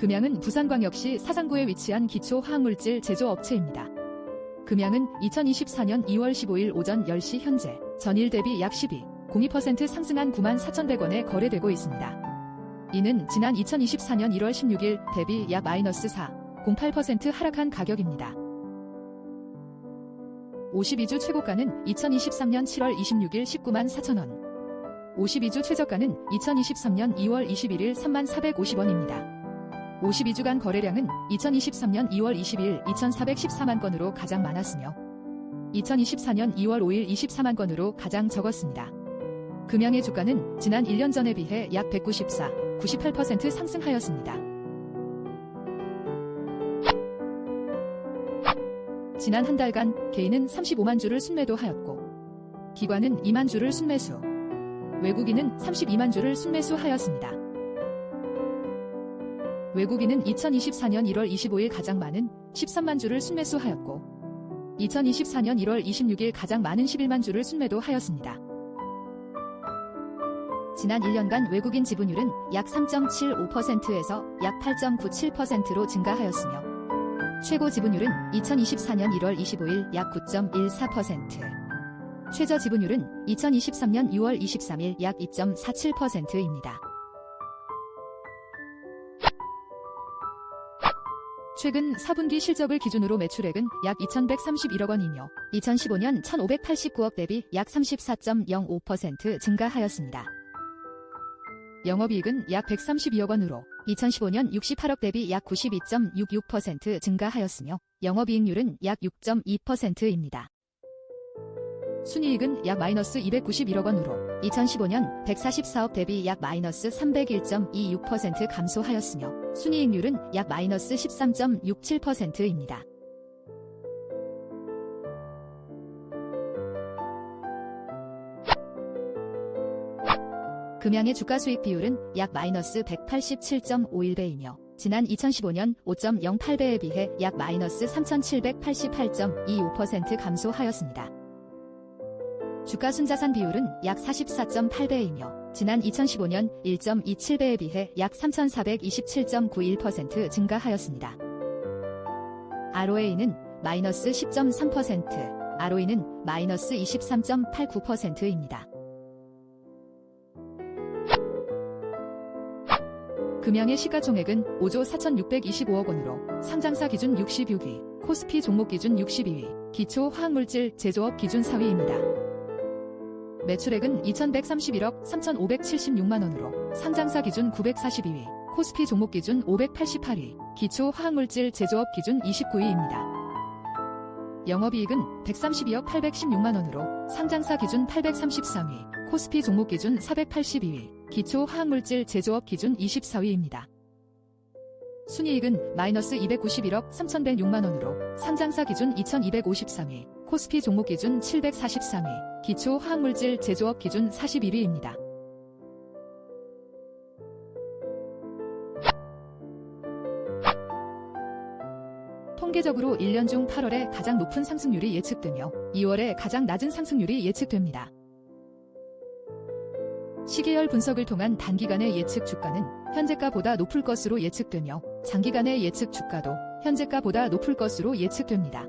금양은 부산광역시 사상구에 위치한 기초 화학물질 제조업체입니다. 금양은 2024년 2월 15일 오전 10시 현재 전일 대비 약 12, 02% 상승한 9만 4,100원에 거래되고 있습니다. 이는 지난 2024년 1월 16일 대비 약 마이너스 4, 08% 하락한 가격입니다. 52주 최고가는 2023년 7월 26일 19만 4천원. 52주 최저가는 2023년 2월 21일 3만 450원입니다. 52주간 거래량은 2023년 2월 20일 2,414만 건으로 가장 많았으며 2024년 2월 5일 24만 건으로 가장 적었습니다. 금양의 주가는 지난 1년 전에 비해 약 194, 98% 상승하였습니다. 지난 한 달간 개인은 35만 주를 순매도하였고 기관은 2만 주를 순매수, 외국인은 32만 주를 순매수하였습니다. 외국인은 2024년 1월 25일 가장 많은 13만 주를 순매수하였고 2024년 1월 26일 가장 많은 11만 주를 순매도하였습니다. 지난 1년간 외국인 지분율은 약 3.75%에서 약 8.97%로 증가하였으며 최고 지분율은 2024년 1월 25일 약 9.14%, 최저 지분율은 2023년 6월 23일 약 2.47%입니다. 최근 4분기 실적을 기준으로 매출액은 약 2,131억 원이며 2015년 1,589억 대비 약 34.05% 증가하였습니다. 영업이익은 약 132억 원으로 2015년 68억 대비 약 92.66% 증가하였으며 영업이익률은 약 6.2%입니다. 순이익은 약 마이너스 291억 원으로 2015년 144억 대비 약 마이너스 301.26% 감소하였으며 순이익률은 약 마이너스 13.67%입니다. 금양의 주가 수익 비율은 약 마이너스 187.51배이며 지난 2015년 5.08배에 비해 약 마이너스 3788.25% 감소하였습니다. 주가 순자산 비율은 약 44.8배이며 지난 2015년 1.27배에 비해 약 3427.91% 증가하였습니다. ROA는 마이너스 10.3%, ROE는 마이너스 23.89%입니다. 금양의 시가총액은 5조 4,625억 원으로 상장사 기준 66위, 코스피 종목 기준 62위, 기초 화학물질 제조업 기준 4위입니다. 매출액은 2,131억 3,576만 원으로 상장사 기준 942위, 코스피 종목 기준 588위, 기초 화학물질 제조업 기준 29위입니다. 영업이익은 132억 816만 원으로 상장사 기준 833위, 코스피 종목 기준 482위, 기초 화학물질 제조업 기준 24위입니다. 순이익은 마이너스 291억 3,106만 원으로 상장사 기준 2,253위, 코스피 종목 기준 743위, 기초 화학물질 제조업 기준 41위입니다. 통계적으로 1년 중 8월에 가장 높은 상승률이 예측되며 2월에 가장 낮은 상승률이 예측됩니다. 시계열 분석을 통한 단기간의 예측 주가는 현재가보다 높을 것으로 예측되며 장기간의 예측 주가도 현재가보다 높을 것으로 예측됩니다.